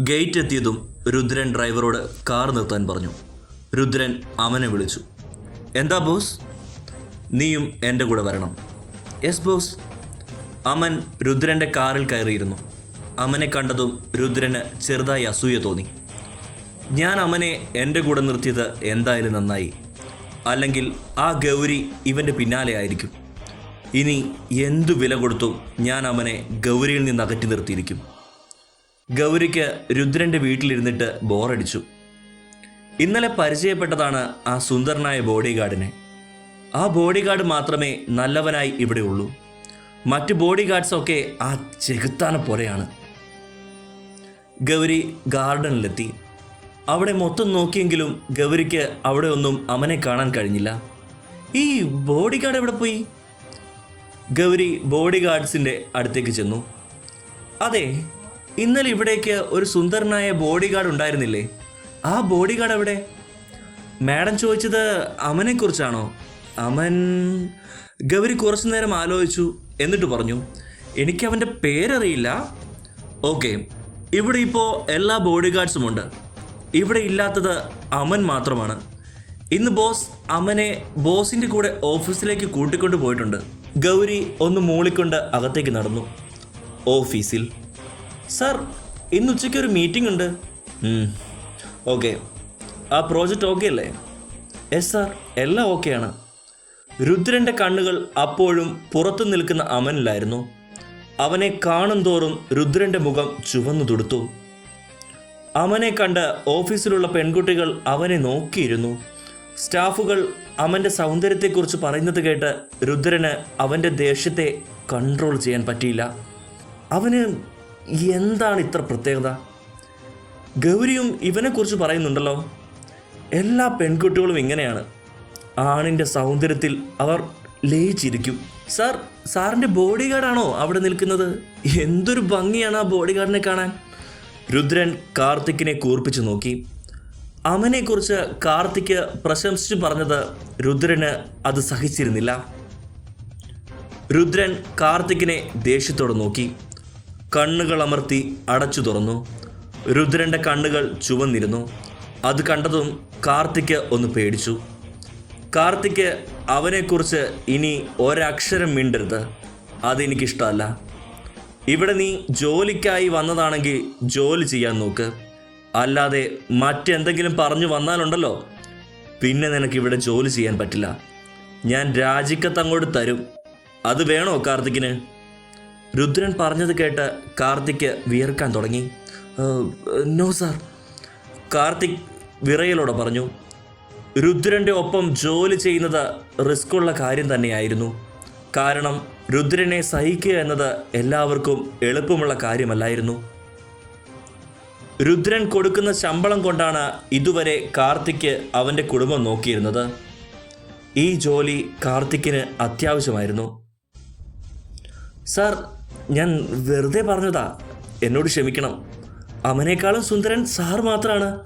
Gate എത്തിയതും രുദ്രൻ ഡ്രൈവറോട് car നിർത്താൻ പറഞ്ഞു. രുദ്രൻ അമനെ വിളിച്ചു. എന്താ ബോസ്? നീയും എന്റെ കൂടെ വരണം. Yes boss. അമൻ രുദ്രന്റെ കാറിൽ കയറിയിരുന്നു. അമനെ കണ്ടതും രുദ്രന് ചെറുതായി അസൂയ തോന്നി. ഞാൻ അമനെ എന്റെ കൂടെ നിർത്തിയത് എന്തായാലും നന്നായി. അല്ലെങ്കിൽ ആ ഗൗരി ഇവന്റെ പിന്നാലെ ആയിരിക്കും. ഇനി എന്തു വില കൊടുത്തും ഞാൻ അവനെ ഗൗരിയിൽ നിന്ന് അകറ്റി നിർത്തിയിരിക്കും. ഗൗരിക്ക് രുദ്രന്റെ വീട്ടിലിരുന്നിട്ട് ബോറടിച്ചു. ഇന്നലെ പരിചയപ്പെട്ടതാണ് ആ സുന്ദരനായ ബോഡി ഗാർഡിനെ ആ ബോഡി ഗാർഡ് മാത്രമേ നല്ലവനായി ഇവിടെ ഉള്ളൂ. മറ്റ് ബോഡി ഗാർഡ്സൊക്കെ ആ ചെകുത്താനെ പോലെയാണ്. ഗൗരി ഗാർഡനിലെത്തി. അവിടെ മൊത്തം നോക്കിയെങ്കിലും ഗൗരിക്ക് അവിടെ ഒന്നും അമനെ കാണാൻ കഴിഞ്ഞില്ല. ഈ ബോഡി ഗാർഡ് എവിടെ പോയി? ഗൗരി ബോഡി ഗാർഡ്സിന്റെ അടുത്തേക്ക് ചെന്നു. അതെ ഇന്നലെ ഇവിടേക്ക് ഒരു സുന്ദരനായ ബോഡി ഗാർഡ് ഉണ്ടായിരുന്നില്ലേ? ആ ബോഡി ഗാർഡ് എവിടെ? മാഡം ചോദിച്ചത് അമനെക്കുറിച്ചാണോ അമൻ ഗൗരി കുറച്ചു നേരം ആലോചിച്ചു എന്നിട്ട് പറഞ്ഞു എനിക്ക് അവന്റെ പേരറിയില്ല. ഓക്കെ ഇവിടെ ഇപ്പോൾ എല്ലാ ബോഡി ഗാർഡ്സും ഉണ്ട്. ഇവിടെ ഇല്ലാത്തത് അമൻ മാത്രമാണ്. ഇന്ന് ബോസ് അമനെ ബോസിന്റെ കൂടെ ഓഫീസിലേക്ക് കൂട്ടിക്കൊണ്ട് പോയിട്ടുണ്ട്. ഗൗരി ഒന്ന് മൂളിക്കൊണ്ട് അകത്തേക്ക് നടന്നു. ഓഫീസിൽ സാർ ഇന്ന് ഉച്ചയ്ക്ക് ഒരു മീറ്റിംഗ് ഉണ്ട്. ഓക്കെ ആ പ്രോജക്റ്റ് ഓക്കെ അല്ലേ? എസ് സാർ എല്ലാം ഓക്കെയാണ് രുദ്രന്റെ കണ്ണുകൾ അപ്പോഴും പുറത്തു നിൽക്കുന്ന അമനിലായിരുന്നു. അവനെ കാണും തോറും രുദ്രന്റെ മുഖം ചുവന്നു തുടുത്തു. അവനെ കണ്ട് ഓഫീസിലുള്ള പെൺകുട്ടികൾ അവനെ നോക്കിയിരുന്നു. സ്റ്റാഫുകൾ അവന്റെ സൗന്ദര്യത്തെക്കുറിച്ച് പറയുന്നത് കേട്ട് രുദ്രന് അവന്റെ ദേഷ്യത്തെ കൺട്രോൾ ചെയ്യാൻ പറ്റിയില്ല. അവന് എന്താണ് ഇത്ര പ്രത്യേകത? ഗൗരിയും ഇവനെക്കുറിച്ച് പറയുന്നുണ്ടല്ലോ. എല്ലാ പെൺകുട്ടികളും ഇങ്ങനെയാണ്. ആണിന്റെ സൗന്ദര്യത്തിൽ അവർ ലയിച്ചിരിക്കും. സാർ സാറിന്റെ ബോഡി ഗാർഡാണോ അവിടെ നിൽക്കുന്നത്? എന്തൊരു ഭംഗിയാണ് ആ ബോഡി ഗാർഡിനെ കാണാൻ? രുദ്രൻ കാർത്തിക്കിനെ കൂർപ്പിച്ചു നോക്കി. അവനെക്കുറിച്ച് കാർത്തിക് പ്രശംസിച്ചു പറഞ്ഞത് രുദ്രന് അത് സഹിച്ചിരുന്നില്ല. രുദ്രൻ കാർത്തിക്കിനെ ദേഷ്യത്തോടെ നോക്കി. കണ്ണുകൾ അമർത്തി അടച്ചു തുറന്നു. രുദ്രന്റെ കണ്ണുകൾ ചുവന്നിരുന്നു. അത് കണ്ടതും കാർത്തിക് ഒന്ന് പേടിച്ചു. കാർത്തിക് അവനെക്കുറിച്ച് ഇനി ഒരക്ഷരം മിണ്ടരുത്. അതെനിക്കിഷ്ടമല്ല. ഇവിടെ നീ ജോലിക്കായി വന്നതാണെങ്കിൽ ജോലി ചെയ്യാൻ നോക്ക്. അല്ലാതെ മറ്റെന്തെങ്കിലും പറഞ്ഞു വന്നാലുണ്ടല്ലോ. പിന്നെ നിനക്ക് ഇവിടെ ജോലി ചെയ്യാൻ പറ്റില്ല. ഞാൻ രാജിക്കത്ത് അങ്ങോട്ട് തരും. അത് വേണോ കാർത്തിക്കിന്? രുദ്രൻ പറഞ്ഞത് കേട്ട് കാർത്തിക് വിയർക്കാൻ തുടങ്ങി. No sir. കാർത്തിക് വിറയലോടെ പറഞ്ഞു. രുദ്രന്റെ ഒപ്പം ജോലി ചെയ്യുന്നത് റിസ്ക്കുള്ള കാര്യം തന്നെയായിരുന്നു. കാരണം രുദ്രനെ സഹിക്കുക എന്നത് എല്ലാവർക്കും എളുപ്പമുള്ള കാര്യമല്ലായിരുന്നു. രുദ്രൻ കൊടുക്കുന്ന ശമ്പളം കൊണ്ടാണ് ഇതുവരെ കാർത്തിക്ക് അവന്റെ കുടുംബം നോക്കിയിരുന്നത്. ഈ ജോലി കാർത്തിക്കിന് അത്യാവശ്യമായിരുന്നു. സാർ ഞാൻ വെറുതെ പറഞ്ഞതാ. എന്നോട് ക്ഷമിക്കണം. അവനേക്കാളും സുന്ദരൻ സാർ മാത്രമാണ്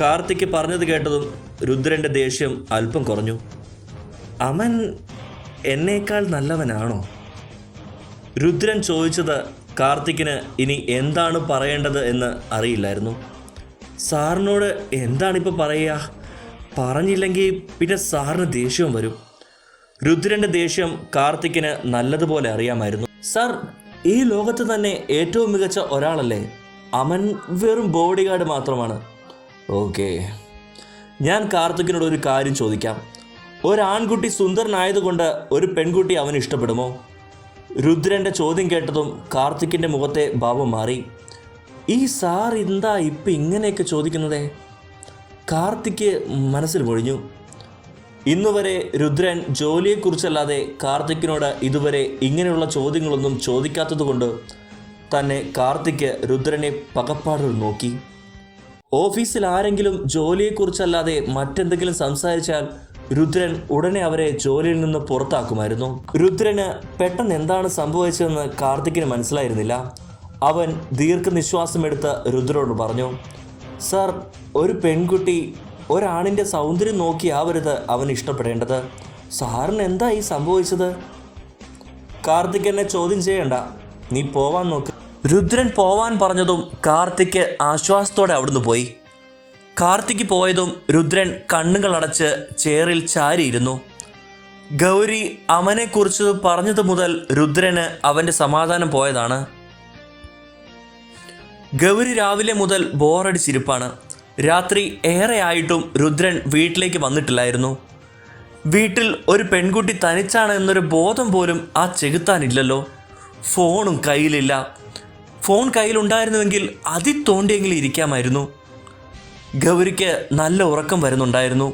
കാർത്തിക്ക് പറഞ്ഞത് കേട്ടതും രുദ്രന്റെ ദേഷ്യം അല്പം കുറഞ്ഞു. അവൻ എന്നേക്കാൾ നല്ലവനാണോ? രുദ്രൻ ചോദിച്ചത് കാർത്തിക്കിന് ഇനി എന്താണ് പറയേണ്ടത് എന്ന് അറിയില്ലായിരുന്നു. സാറിനോട് എന്താണിപ്പോൾ പറയുക? പറഞ്ഞില്ലെങ്കിൽ പിന്നെ സാറിന് ദേഷ്യവും വരും. രുദ്രന്റെ ദേഷ്യം കാർത്തിക്കിന് നല്ലതുപോലെ അറിയാമായിരുന്നു. സാർ ഈ ലോകത്ത് തന്നെ ഏറ്റവും മികച്ച ഒരാളല്ലേ? അമൻ വെറും ബോഡി ഗാർഡ് മാത്രമാണ്. ഓക്കെ. ഞാൻ കാർത്തിക്കിനോട് ഒരു കാര്യം ചോദിക്കാം. ഒരാൺകുട്ടി സുന്ദരനായതുകൊണ്ട് ഒരു പെൺകുട്ടി അവന് ഇഷ്ടപ്പെടുമോ? രുദ്രന്റെ ചോദ്യം കേട്ടതും കാർത്തിക്കിന്റെ മുഖത്തെ ഭാവം മാറി. ഈ സാർ എന്താ ഇപ്പം ഇങ്ങനെയൊക്കെ ചോദിക്കുന്നതേ? കാർത്തിക്ക് മനസ്സിൽ പൊഴിഞ്ഞു. ഇന്നുവരെ രുദ്രൻ ജോലിയെക്കുറിച്ചല്ലാതെ കാർത്തിക്കിനോട് ഇതുവരെ ഇങ്ങനെയുള്ള ചോദ്യങ്ങളൊന്നും ചോദിക്കാത്തതുകൊണ്ട് തന്നെ കാർത്തിക്ക് രുദ്രനെ പകപ്പാടൊരു നോക്കി. ഓഫീസിൽ ആരെങ്കിലും ജോലിയെക്കുറിച്ചല്ലാതെ മറ്റെന്തെങ്കിലും സംസാരിച്ചാൽ രുദ്രൻ ഉടനെ അവരെ ജോലിയിൽ നിന്ന് പുറത്താക്കുമായിരുന്നു. രുദ്രന് പെട്ടെന്ന് എന്താണ് സംഭവിച്ചതെന്ന് കാർത്തിക്കിന് മനസ്സിലായിരുന്നില്ല. അവൻ ദീർഘനിശ്വാസമെടുത്ത് രുദ്രനോട് പറഞ്ഞു സർ ഒരു പെൺകുട്ടി ഒരാണിന്റെ സൗന്ദര്യം നോക്കിയാവരുത് അവൻ ഇഷ്ടപ്പെടേണ്ടത്. സാറിന് എന്താ ഈ സംഭവിച്ചത്? കാർത്തിക് എന്നെ ചോദ്യം ചെയ്യണ്ട. നീ പോവാൻ നോക്ക്. രുദ്രൻ പോവാൻ പറഞ്ഞതും കാർത്തിക് ആശ്വാസത്തോടെ അവിടുന്ന് പോയി. കാർത്തിക്ക് പോയതും രുദ്രൻ കണ്ണുകൾ അടച്ച് ചേറിൽ ചാരിയിരുന്നു. ഗൗരി അവനെക്കുറിച്ച് പറഞ്ഞത് മുതൽ രുദ്രന് അവന്റെ സമാധാനം പോയതാണ്. ഗൗരി രാവിലെ മുതൽ ബോറടിച്ചിരിപ്പാണ്. രാത്രി ഏറെയായിട്ടും രുദ്രൻ വീട്ടിലേക്ക് വന്നിട്ടില്ലായിരുന്നു. വീട്ടിൽ ഒരു പെൺകുട്ടി തനിച്ചാണ് എന്നൊരു ബോധം പോലും ആ ചെകുത്താനില്ലല്ലോ. ഫോണും കയ്യിലില്ല. ഫോൺ കയ്യിലുണ്ടായിരുന്നുവെങ്കിൽ അതി തോണ്ടിയെങ്കിലും ഇരിക്കാമായിരുന്നു. ഗൗരിക്ക് നല്ല ഉറക്കം വരുന്നുണ്ടായിരുന്നു.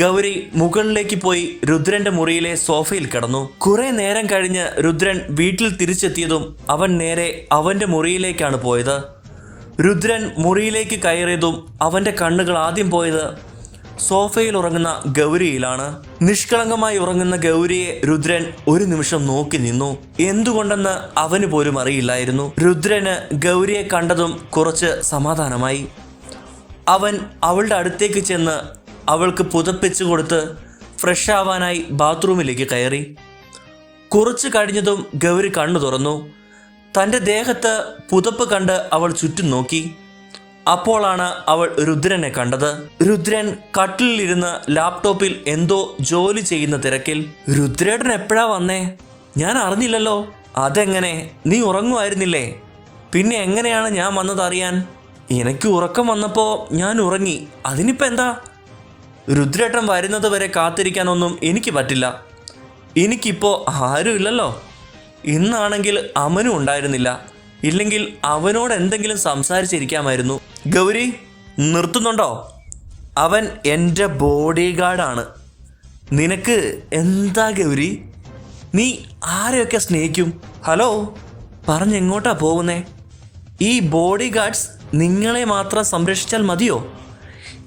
ഗൗരി മുകളിലേക്ക് പോയി രുദ്രന്റെ മുറിയിലെ സോഫയിൽ കിടന്നു. കുറെ നേരം കഴിഞ്ഞ് രുദ്രൻ വീട്ടിൽ തിരിച്ചെത്തിയതും അവൻ നേരെ അവന്റെ മുറിയിലേക്കാണ് പോയത്. രുദ്രൻ മുറിയിലേക്ക് കയറിയതും അവന്റെ കണ്ണുകൾ ആദ്യം പോയത് സോഫയിൽ ഉറങ്ങുന്ന ഗൗരിയിലാണ്. നിഷ്കളങ്കമായി ഉറങ്ങുന്ന ഗൗരിയെ രുദ്രൻ ഒരു നിമിഷം നോക്കി നിന്നു. എന്തുകൊണ്ടെന്ന് അവന് പോലും അറിയില്ലായിരുന്നു. രുദ്രന് ഗൗരിയെ കണ്ടതും കുറച്ച് സമാധാനമായി. അവൻ അവളുടെ അടുത്തേക്ക് ചെന്ന് അവൾക്ക് പുതപ്പിച്ചു കൊടുത്ത് ഫ്രഷ് ആവാനായി ബാത്റൂമിലേക്ക് കയറി. കുറച്ച് കഴിഞ്ഞതും ഗൗരി കണ്ണു തുറന്നു. തന്റെ ദേഹത്ത് പുതപ്പ് കണ്ട് അവൾ ചുറ്റും നോക്കി. അപ്പോളാണ് അവൾ രുദ്രനെ കണ്ടത്. രുദ്രൻ കട്ടിലിരുന്ന് ലാപ്ടോപ്പിൽ എന്തോ ജോലി ചെയ്യുന്ന തിരക്കിൽ രുദ്രേട്ടൻ എപ്പോഴാ വന്നേ? ഞാൻ അറിഞ്ഞില്ലല്ലോ. അതെങ്ങനെ? നീ ഉറങ്ങുമായിരുന്നില്ലേ? പിന്നെ എങ്ങനെയാണ് ഞാൻ വന്നതറിയാൻ എനിക്ക് ഉറക്കം വന്നപ്പോൾ ഞാൻ ഉറങ്ങി. അതിനിപ്പോൾ എന്താ? രുദ്രേട്ടൻ വരുന്നത് വരെ കാത്തിരിക്കാനൊന്നും എനിക്ക് പറ്റില്ല. എനിക്കിപ്പോൾ ആരും ഇല്ലല്ലോ ഇന്നാണെങ്കിൽ അമനും ഉണ്ടായിരുന്നില്ല. ഇല്ലെങ്കിൽ അവനോട് എന്തെങ്കിലും സംസാരിച്ചിരിക്കാമായിരുന്നു. ഗൗരി നിർത്തുന്നുണ്ടോ? അവൻ എന്റെ ബോഡി ഗാർഡാണ് നിനക്ക് എന്താ ഗൗരി? നീ ആരെയൊക്കെ സ്നേഹിക്കും? ഹലോ പറഞ്ഞെങ്ങോട്ടാ പോകുന്നേ? ഈ ബോഡി ഗാർഡ്സ് നിങ്ങളെ മാത്രം സംരക്ഷിച്ചാൽ മതിയോ?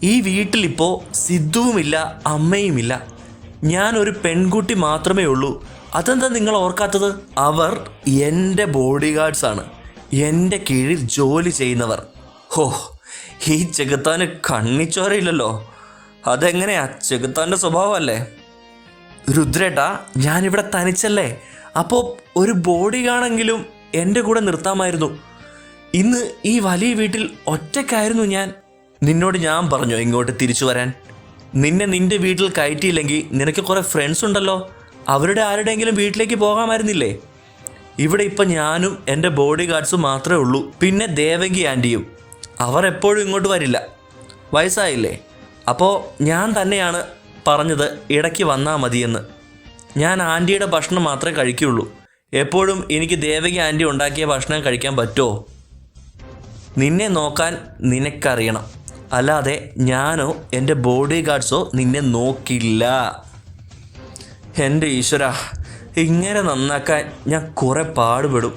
ഈ വീട്ടിലിപ്പോൾ സിദ്ധുവുമില്ല അമ്മയുമില്ല. ഞാൻ ഒരു പെൺകുട്ടി മാത്രമേ ഉള്ളൂ. അതെന്താ നിങ്ങൾ ഓർക്കാത്തത്? അവർ എന്റെ ബോഡി ഗാർഡ്സ് ആണ് എന്റെ കീഴിൽ ജോലി ചെയ്യുന്നവർ. ഹോ ഈ ചെകുത്താന് കണ്ണിച്ചോരയില്ലല്ലോ. അതെങ്ങനെയാ ചെകുത്താന്റെ സ്വഭാവമല്ലേ? രുദ്രേട്ടാ ഞാനിവിടെ തനിച്ചല്ലേ? അപ്പോൾ ഒരു ബോഡി കാണെങ്കിലും എന്റെ കൂടെ നിർത്താമായിരുന്നു. ഇന്ന് ഈ വലിയ വീട്ടിൽ ഒറ്റയ്ക്കായിരുന്നു ഞാൻ. നിന്നോട് ഞാൻ പറഞ്ഞു ഇങ്ങോട്ട് തിരിച്ചു വരാൻ? നിന്നെ നിന്റെ വീട്ടിൽ കയറ്റിയില്ലെങ്കിൽ നിനക്ക് കുറേ ഫ്രണ്ട്സ് ഉണ്ടല്ലോ. അവരുടെ ആരുടെയെങ്കിലും വീട്ടിലേക്ക് പോകാമായിരുന്നില്ലേ? ഇവിടെ ഇപ്പം ഞാനും എന്റെ ബോഡി ഗാർഡ്സും മാത്രമേ ഉള്ളൂ. പിന്നെ ദേവകി ആന്റിയും. അവർ എപ്പോഴും ഇങ്ങോട്ട് വരില്ല. വയസ്സായില്ലേ? അപ്പോൾ ഞാൻ തന്നെയാണ് പറഞ്ഞത് ഇടയ്ക്ക് വന്നാൽ മതിയെന്ന്. ഞാൻ ആന്റിയുടെ ഭക്ഷണം മാത്രമേ കഴിക്കുകയുള്ളൂ എപ്പോഴും എനിക്ക് ദേവകി ആന്റി ഉണ്ടാക്കിയ ഭക്ഷണം കഴിക്കാൻ പറ്റുമോ? നിന്നെ നോക്കാൻ നിനക്കറിയണം. അല്ലാതെ ഞാനോ എന്റെ ബോഡി ഗാർഡ്സോ നിന്നെ നോക്കില്ല. എന്റെ ഈശ്വര. ഇങ്ങനെ നന്നാക്കാൻ ഞാൻ കുറെ പാടുപെടും.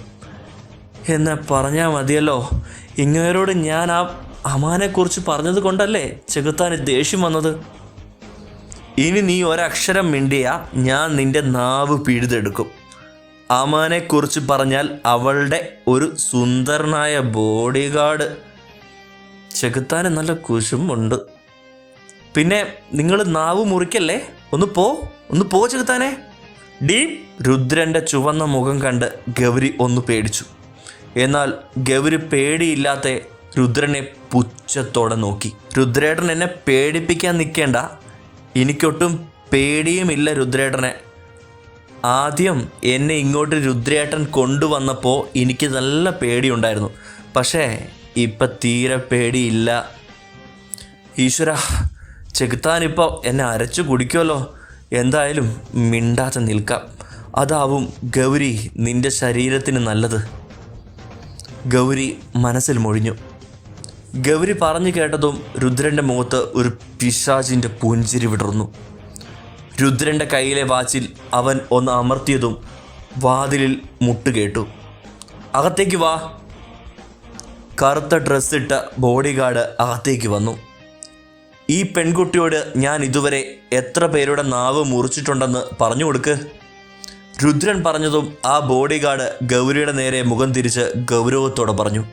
എന്ന് പറഞ്ഞാൽ മതിയല്ലോ. ഇങ്ങനോട് ഞാൻ ആ അമാനെക്കുറിച്ച് പറഞ്ഞത് കൊണ്ടല്ലേ ചെകുത്താന് ദേഷ്യം വന്നത്? ഇനി നീ ഒരക്ഷരം മിണ്ടിയാ ഞാൻ നിന്റെ നാവ് പിഴുതെടുക്കും അമാനെക്കുറിച്ച് പറഞ്ഞാൽ അവളുടെ ഒരു സുന്ദരനായ ബോഡി ഗാർഡ് ചെകുത്താന് നല്ല കുശുമുണ്ട് പിന്നെ നിങ്ങൾ നാവ് മുറിക്കല്ലേ? ഒന്ന് പോ ഒന്ന് പോ ചെകുത്താനെ. ഡീ രുദ്രന്റെ ചുവന്ന മുഖം കണ്ട് ഗൗരി ഒന്ന് പേടിച്ചു. എന്നാൽ ഗൗരി പേടിയില്ലാത്ത രുദ്രനെ പുച്ഛത്തോടെ നോക്കി. രുദ്രേട്ടൻ എന്നെ പേടിപ്പിക്കാൻ നിൽക്കേണ്ട. എനിക്കൊട്ടും പേടിയുമില്ല രുദ്രേട്ടനെ. ആദ്യം എന്നെ ഇങ്ങോട്ട് രുദ്രേട്ടൻ കൊണ്ടുവന്നപ്പോൾ എനിക്ക് നല്ല പേടിയുണ്ടായിരുന്നു. പക്ഷേ ഇപ്പം തീരെ പേടിയില്ല. ഈശ്വര ചെകുത്താനിപ്പോൾ എന്നെ അരച്ചു കുടിക്കുമല്ലോ എന്തായാലും മിണ്ടാതെ നിൽക്കാം. അതാവും ഗൗരി നിന്റെ ശരീരത്തിന് നല്ലത്. ഗൗരി മനസ്സിൽ മൊഴിഞ്ഞു. ഗൗരി പറഞ്ഞു കേട്ടതും രുദ്രന്റെ മുഖത്ത് ഒരു പിശാചിന്റെ പുഞ്ചിരി വിടർന്നു. രുദ്രന്റെ കയ്യിലെ വാച്ചിൽ അവൻ ഒന്ന് അമർത്തിയതും വാതിലിൽ മുട്ടുകേട്ടു അകത്തേക്ക് വാ. കറുത്ത ഡ്രസ്സിട്ട ബോഡി ഗാർഡ് അകത്തേക്ക് വന്നു. ഈ പെൺകുട്ടിയോട് ഞാൻ ഇതുവരെ എത്ര പേരുടെ നാവ് മുറിച്ചിട്ടുണ്ടെന്ന് പറഞ്ഞു കൊടുക്ക്. രുദ്രൻ പറഞ്ഞതും ആ ബോഡി ഗാർഡ് ഗൗരിയുടെ നേരെ മുഖം തിരിച്ച് ഗൗരവത്തോടെ പറഞ്ഞു.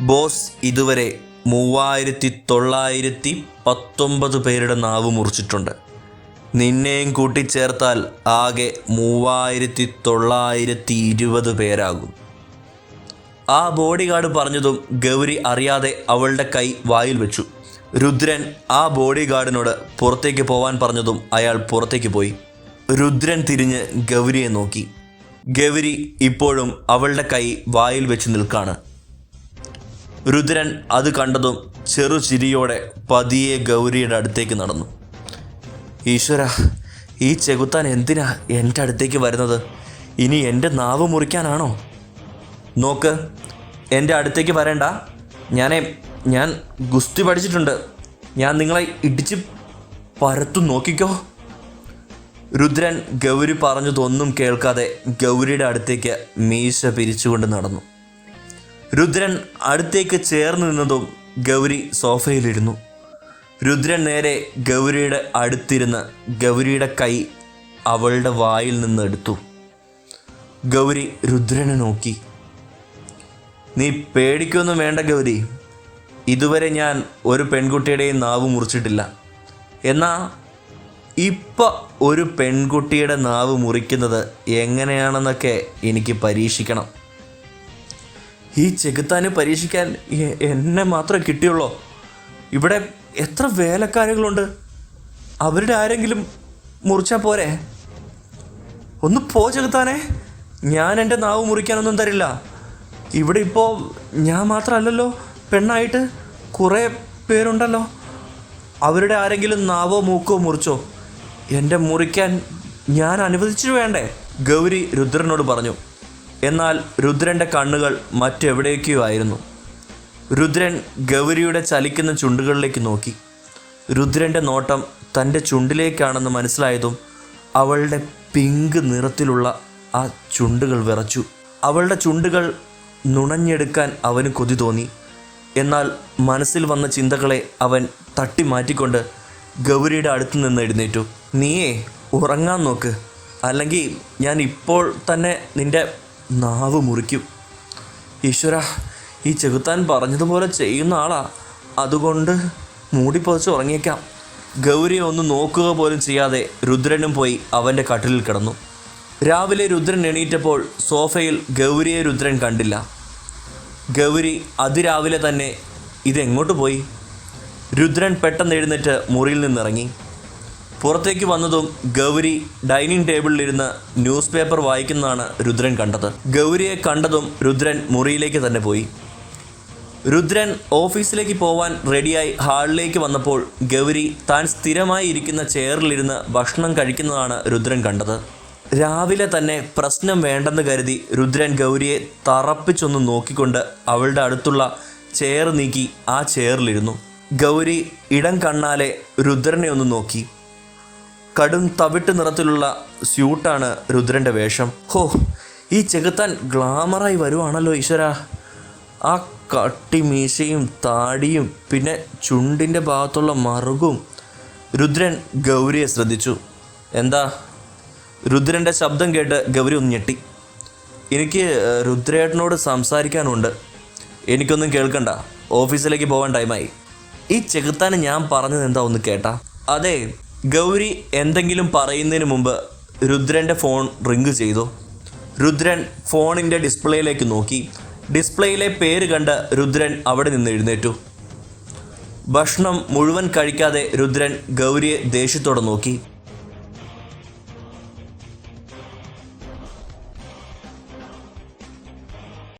ബോസ് ഇതുവരെ മൂവായിരത്തി തൊള്ളായിരത്തി പത്തൊമ്പത് പേരുടെ നാവ് മുറിച്ചിട്ടുണ്ട്. നിന്നെയും കൂട്ടിച്ചേർത്താൽ ആകെ മൂവായിരത്തി തൊള്ളായിരത്തി ഇരുപത് പേരാകും. ആ ബോഡി ഗാർഡ് പറഞ്ഞതും ഗൗരി അറിയാതെ അവളുടെ കൈ വായിൽ വെച്ചു. രുദ്രൻ ആ ബോഡി ഗാർഡിനോട് പുറത്തേക്ക് പോവാൻ പറഞ്ഞതും അയാൾ പുറത്തേക്ക് പോയി. രുദ്രൻ തിരിഞ്ഞ് ഗൗരിയെ നോക്കി. ഗൗരി ഇപ്പോഴും അവളുടെ കൈ വായിൽ വെച്ച് നിൽക്കാണ്. രുദ്രൻ അത് കണ്ടതും ചെറു ചിരിയോടെ പതിയെ ഗൗരിയുടെ അടുത്തേക്ക് നടന്നു. ഈശ്വര ഈ ചെകുത്താൻ എന്തിനാ എന്റെ അടുത്തേക്ക് വരുന്നത്? ഇനി എന്റെ നാവ് മുറിക്കാനാണോ? നോക്ക് എന്റെ അടുത്തേക്ക് വരണ്ട. ഞാനേ ഞാൻ ഗുസ്തി പഠിച്ചിട്ടുണ്ട്. ഞാൻ നിങ്ങളെ ഇടിച്ച് പരത്തു നോക്കിക്കോ. രുദ്രൻ ഗൗരി പറഞ്ഞതൊന്നും കേൾക്കാതെ ഗൗരിയുടെ അടുത്തേക്ക് മീശ പിരിച്ചുകൊണ്ട് നടന്നു. രുദ്രൻ അടുത്തേക്ക് ചേർന്ന് നിന്നതും ഗൗരി സോഫയിലിരുന്നു. രുദ്രൻ നേരെ ഗൗരിയുടെ അടുത്തിരുന്ന് ഗൗരിയുടെ കൈ അവളുടെ വായിൽ നിന്ന് എടുത്തു. ഗൗരി രുദ്രനെ നോക്കി. നീ പേടിക്കൊന്നും വേണ്ട ഗൗരി. ഇതുവരെ ഞാൻ ഒരു പെൺകുട്ടിയുടെയും നാവ് മുറിച്ചിട്ടില്ല. എന്നാൽ ഇപ്പം ഒരു പെൺകുട്ടിയുടെ നാവ് മുറിക്കുന്നത് എങ്ങനെയാണെന്നൊക്കെ എനിക്ക് പരീക്ഷിക്കണം. ഈ ചെകുത്താന് പരീക്ഷിക്കാൻ എന്നെ മാത്രമേ കിട്ടിയുള്ളൂ? ഇവിടെ എത്ര വേലക്കാരുകളുണ്ട്? അവരുടെ ആരെങ്കിലും മുറിച്ചാൽ പോരെ? ഒന്ന് പോ ചെകുത്താനെ. ഞാൻ എന്റെ നാവ് മുറിക്കാനൊന്നും തരില്ല. ഇവിടെ ഇപ്പോൾ ഞാൻ മാത്രമല്ലല്ലോ. പെണ്ണായിട്ട് കുറേ പേരുണ്ടല്ലോ. അവരുടെ ആരെങ്കിലും നാവോ മൂക്കോ മുറിച്ചോ? എന്റെ മുറിക്കാൻ ഞാൻ അനുവദിച്ചു വേണ്ടേ? ഗൗരി രുദ്രനോട് പറഞ്ഞു. എന്നാൽ രുദ്രന്റെ കണ്ണുകൾ മറ്റെവിടേക്കോ ആയിരുന്നു. രുദ്രൻ ഗൗരിയുടെ ചലിക്കുന്ന ചുണ്ടുകളിലേക്ക് നോക്കി. രുദ്രന്റെ നോട്ടം തന്റെ ചുണ്ടിലേക്കാണെന്ന് മനസ്സിലായതും അവളുടെ പിങ്ക് നിറത്തിലുള്ള ആ ചുണ്ടുകൾ വിറച്ചു. അവളുടെ ചുണ്ടുകൾ നുണഞ്ഞെടുക്കാൻ അവന് കൊതി തോന്നി. എന്നാൽ മനസ്സിൽ വന്ന ചിന്തകളെ അവൻ തട്ടി മാറ്റിക്കൊണ്ട് ഗൗരിയുടെ അടുത്ത് നിന്ന് എഴുന്നേറ്റു. നീയേ ഉറങ്ങാൻ നോക്ക്. അല്ലെങ്കിൽ ഞാൻ ഇപ്പോൾ തന്നെ നിന്റെ നാവ് മുറിക്കും. ഈശ്വര ഈ ചെകുത്താൻ പറഞ്ഞതുപോലെ ചെയ്യുന്ന ആളാ. അതുകൊണ്ട് മൂടിപ്പൊതിച്ച് ഉറങ്ങിയേക്കാം. ഗൗരിയെ ഒന്ന് നോക്കുക പോലും ചെയ്യാതെ രുദ്രനും പോയി അവന്റെ കട്ടിലിൽ കിടന്നു. രാവിലെ രുദ്രൻ എണീറ്റപ്പോൾ സോഫയിൽ ഗൗരിയെ രുദ്രൻ കണ്ടില്ല. ഗൗരി അതിരാവിലെ തന്നെ ഇതെങ്ങോട്ട് പോയി? രുദ്രൻ പെട്ടെന്ന് എഴുന്നേറ്റ് മുറിയിൽ നിന്നിറങ്ങി. പുറത്തേക്ക് വന്നതും ഗൗരി ഡൈനിങ് ടേബിളിലിരുന്ന് ന്യൂസ് പേപ്പർ വായിക്കുന്നതാണ് രുദ്രൻ കണ്ടത്. ഗൗരിയെ കണ്ടതും രുദ്രൻ മുറിയിലേക്ക് തന്നെ പോയി. രുദ്രൻ ഓഫീസിലേക്ക് പോവാൻ റെഡിയായി ഹാളിലേക്ക് വന്നപ്പോൾ ഗൗരി താൻ സ്ഥിരമായി ഇരിക്കുന്ന ചെയറിലിരുന്ന് ഭക്ഷണം കഴിക്കുന്നതാണ് രുദ്രൻ കണ്ടത്. രാവിലെ തന്നെ പ്രശ്നം വേണ്ടെന്ന് കരുതി രുദ്രൻ ഗൗരിയെ തറപ്പിച്ചൊന്ന് നോക്കിക്കൊണ്ട് അവളുടെ അടുത്തുള്ള ചെയർ നീക്കി ആ ചെയറിലിരുന്നു ഗൗരി ഇടം കണ്ണാലെ രുദ്രനെ ഒന്ന് നോക്കി. കടും തവിട്ട് നിറത്തിലുള്ള സ്യൂട്ടാണ് രുദ്രന്റെ വേഷം. ഹോ ഈ ചെകുത്താൻ ഗ്ലാമറായി വരുവാണല്ലോ ഈശ്വര. ആ കട്ടി മീശയും താടിയും പിന്നെ ചുണ്ടിന്റെ ഭാഗത്തുള്ള മറുകും രുദ്രൻ ഗൗരിയെ ശ്രദ്ധിച്ചു. എന്താ രുദ്രന്റെ ശബ്ദം കേട്ട് ഗൗരി ഒന്ന് ഞെട്ടി. എനിക്ക് രുദ്രേട്ടനോട് സംസാരിക്കാനുണ്ട്. എനിക്കൊന്നും കേൾക്കണ്ട. ഓഫീസിലേക്ക് പോകാൻ ടൈമായി. ഈ ചെകുത്താന് ഞാൻ പറഞ്ഞത് എന്താ ഒന്ന് കേട്ടാ? അതെ ഗൗരി എന്തെങ്കിലും പറയുന്നതിന് മുമ്പ് രുദ്രന്റെ ഫോൺ റിങ് ചെയ്തു. രുദ്രൻ ഫോണിന്റെ ഡിസ്പ്ലേയിലേക്ക് നോക്കി. ഡിസ്പ്ലേയിലെ പേര് കണ്ട് രുദ്രൻ അവിടെ നിന്ന് എഴുന്നേറ്റു. ഭക്ഷണം മുഴുവൻ കഴിക്കാതെ രുദ്രൻ ഗൗരിയെ ദേഷ്യത്തോടെ നോക്കി.